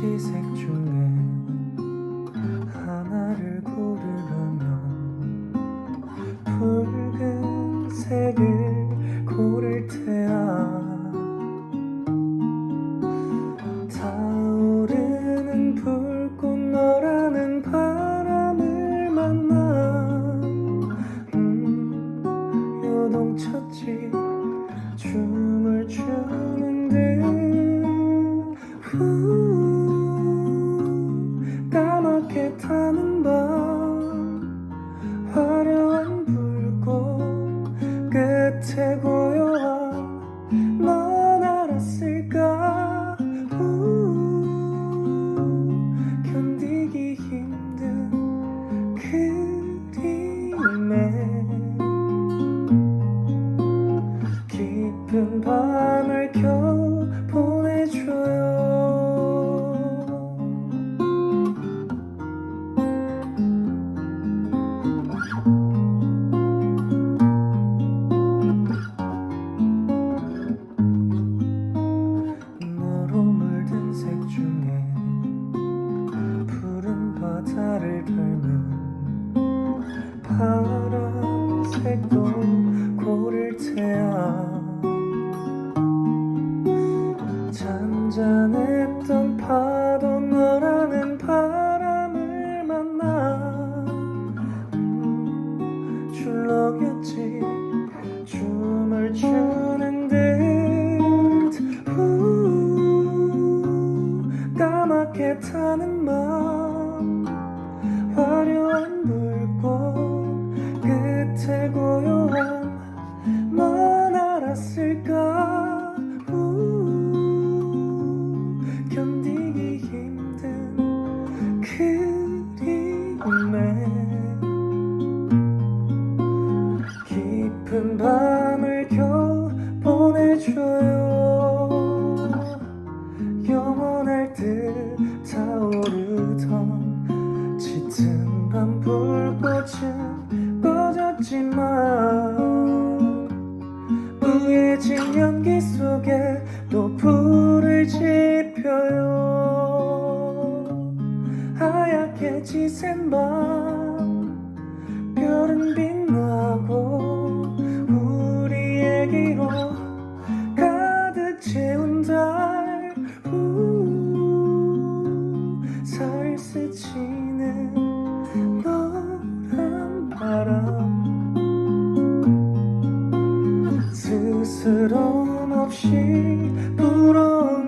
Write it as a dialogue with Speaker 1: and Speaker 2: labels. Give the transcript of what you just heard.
Speaker 1: 지색 중에 하나를 고르라면 붉은색을 고를 테야. 타오르는 불꽃 너라는 바람을 만나. 음, 요동쳤지 춤을 추는 듯 후, 끝에 고 바다를 닮은 파란색도 고를 테야. 잔잔했던 파도 너라는 바람을 만나 음, 출렁였지. 춤을 추는 듯 후, 까맣게 타는 맘 화려한 불꽃 끝에 고요한 넌 알았을까? 우, 견디기 힘든 그림에 깊은 밤을 겨 보내줘요. 영원할 듯 타오르던 밤 불꽃은 꺼졌지만 우해진 연기 속에 또 불을 지펴요. 하얗게 지샌 밤 스스럼 없이 불어